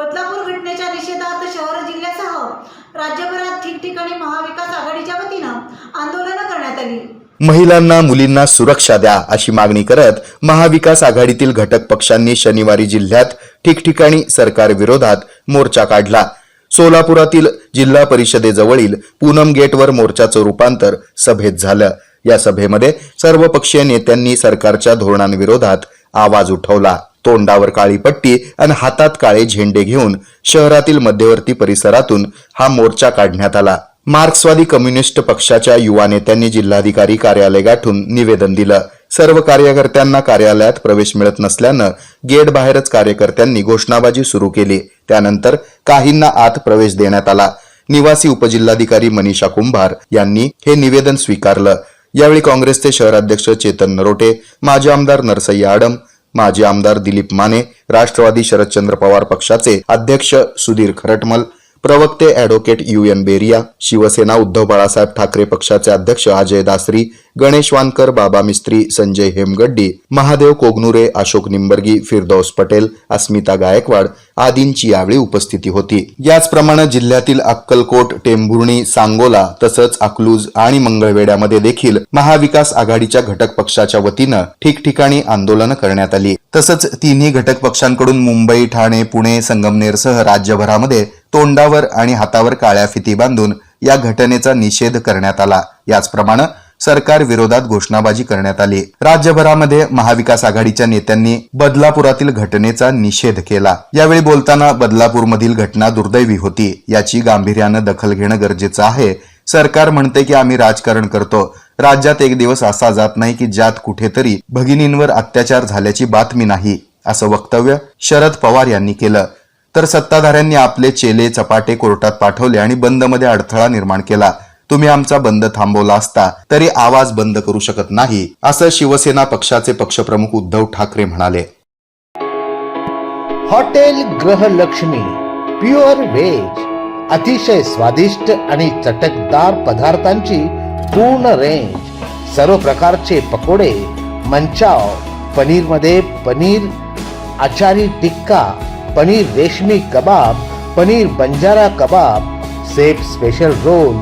बदलापूर घटनेच्या निषेधार्थ शहर जिल्ह्यासह राज्यभरात ठिकठिकाणी महाविकास आघाडीच्या वतीनं आंदोलनं करण्यात आली. महिलांना मुलींना सुरक्षा द्या अशी मागणी करत महाविकास आघाडीतील घटक पक्षांनी शनिवारी जिल्ह्यात ठिकठिकाणी सरकार विरोधात मोर्चा काढला. सोलापुरातील जिल्हा परिषदेजवळील पूनम गेटवर मोर्चाचं रूपांतर सभेत झालं. या सभेमध्ये सर्वपक्षीय नेत्यांनी सरकारच्या धोरणांविरोधात आवाज उठवला. तोंडावर काळी पट्टी आणि हातात काळे झेंडे घेऊन शहरातील मध्यवर्ती परिसरातून हा मोर्चा काढण्यात आला. मार्क्सवादी कम्युनिस्ट पक्षाच्या युवा नेत्यांनी जिल्हाधिकारी कार्यालय गाठून निवेदन दिलं. सर्व कार्यकर्त्यांना कार्यालयात प्रवेश मिळत नसल्यानं गेट बाहेरच कार्यकर्त्यांनी घोषणाबाजी सुरू केली. त्यानंतर काहींना आत प्रवेश देण्यात आला. निवासी उपजिल्हाधिकारी मनीषा कुंभार यांनी हे निवेदन स्वीकारलं. यावेळी काँग्रेसचे शहराध्यक्ष चेतन नरोटे माजी आमदार नरसय्या आडम माजी आमदार दिलीप माने राष्ट्रवादी शरदचंद्र पवार पक्षाचे अध्यक्ष सुधीर खरटमल प्रवक्ते advocate U N Beria Shiv Sena Uddhav Balasaheb Thackeray पक्षाचे अध्यक्ष अजय दासरी गणेश वानकर बाबा मिस्त्री संजय हेमगड्डी महादेव कोगनुरे अशोक निंबर्गी फिरदौस पटेल अस्मिता गायकवाड आदींची यावेळी उपस्थिती होती. याचप्रमाणे जिल्ह्यातील अक्कलकोट टेंभुर्णी सांगोला तसंच अकलूज आणि मंगळवेड्यामध्ये देखील महाविकास आघाडीच्या घटक पक्षाच्या वतीनं ठिकठिकाणी आंदोलनं करण्यात आली. तसंच तिन्ही घटक पक्षांकडून मुंबई ठाणे पुणे संगमनेरसह राज्यभरामध्ये तोंडावर आणि हातावर काळ्या फिती बांधून या घटनेचा निषेध करण्यात आला. याचप्रमाणे सरकार विरोधात घोषणाबाजी करण्यात आली. राज्यभरामध्ये महाविकास आघाडीच्या नेत्यांनी बदलापुरातील घटनेचा निषेध केला. यावेळी बोलताना बदलापूरमधील घटना दुर्दैवी होती. याची गांभीर्यानं दखल घेणं गरजेचं आहे. सरकार म्हणते की आम्ही राजकारण करतो. राज्यात एक दिवस असा जात नाही की ज्यात कुठेतरी भगिनींवर अत्याचार झाल्याची बातमी नाही असं वक्तव्य शरद पवार यांनी केलं. तर सत्ताधाऱ्यांनी आपले चेले चपाटे कोर्टात पाठवले आणि बंदमध्ये अडथळा निर्माण केला. तुम्ही आमचा बंद थांबवला असता तरी आवाज बंद करू शकत नाही असं शिवसेना पक्षाचे पक्षप्रमुख उद्धव ठाकरे म्हणाले. हॉटेल ग्रहलक्ष्मी प्युअर व्हेज अतिशय स्वादिष्ट आणि चटकदार पदार्थांची पूर्ण रेंज सर्व प्रकारचे पकोडे Manchow पनीरमध्ये paneer achari tikka paneer reshmi kebab paneer banjara kebab chef special roll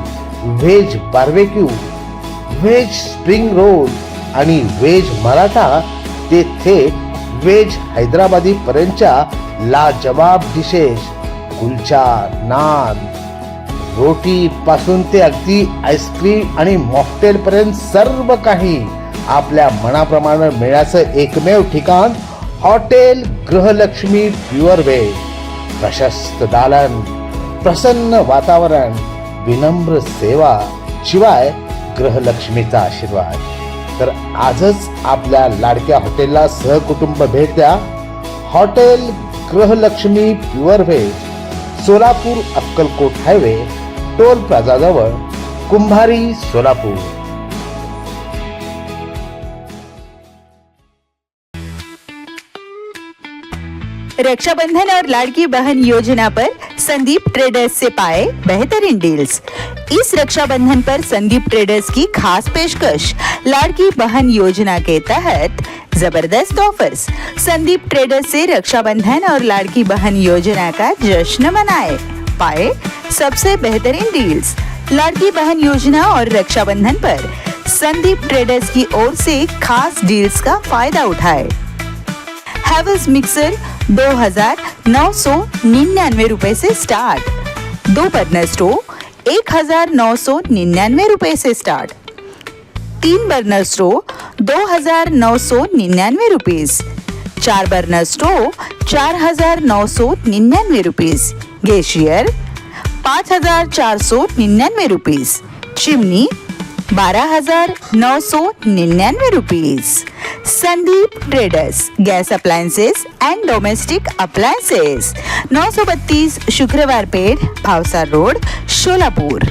veg barbecue veg spring roll आणि व्हेज मराठा ते थेट व्हेज हैदराबादी पर्यंतच्या लाजवाब डिशेस कुलचा नान. रोटी पासून ते अगदी आईस्क्रीम आणि मॉकटेल पर्यंत सर्व काही आपल्या मनाप्रमाणे मिळाचं एकमेव ठिकाण हॉटेल गृहलक्ष्मी प्युअर वे प्रशस्त दालन प्रसन्न वातावरण विनम्र सेवा शिवाय ग्रहलक्ष्मीचा आशीर्वाद. तर आजच आपल्या लाडक्या हॉटेलला सहकुटुंब भेट द्या. Hotel Grahalakshmi pure veg Solapur Akkalkot highway toll प्लाझाजवळ Kumbhari Solapur. Rakshabandhan और लाड़की बहन योजना पर संदीप ट्रेडर्स से पाए बेहतरीन डील्स इस रक्षाबंधन पर संदीप ट्रेडर्स की खास पेशकश लाड़की बहन योजना के तहत ज़बरदस्त ऑफर्स संदीप ट्रेडर्स से रक्षाबंधन और लाड़की बहन योजना का जश्न मनाए, पाए सबसे बेहतरीन डील्स लाड़की बहन योजना और रक्षाबंधन पर संदीप ट्रेडर्स की ओर से खास डील्स का फ़ायदा उठाए। हैवल्स मिक्सर दो हजार नौ सौ निन्यानवे रुपए से स्टार्ट दो बर्नर स्टोव एक हजार नौ सौ निन्यानवे रुपए से स्टार्ट तीन बर्नर स्टोव दो हजार नौ सौ निन्यानवे रुपीज चार बर्नर स्टोव चार हजार नौ सौ निन्यानवे रुपीज गेशियर पाच हजार चार सौ निन्यानवे रुपीज चिमनी बारह हजार नौ सौ निन्यानवे rupees. Sandeep traders gas appliances and domestic appliances. नौ सौ बत्तीस शुक्रवार पेठ भावसार रोड शोलापूर.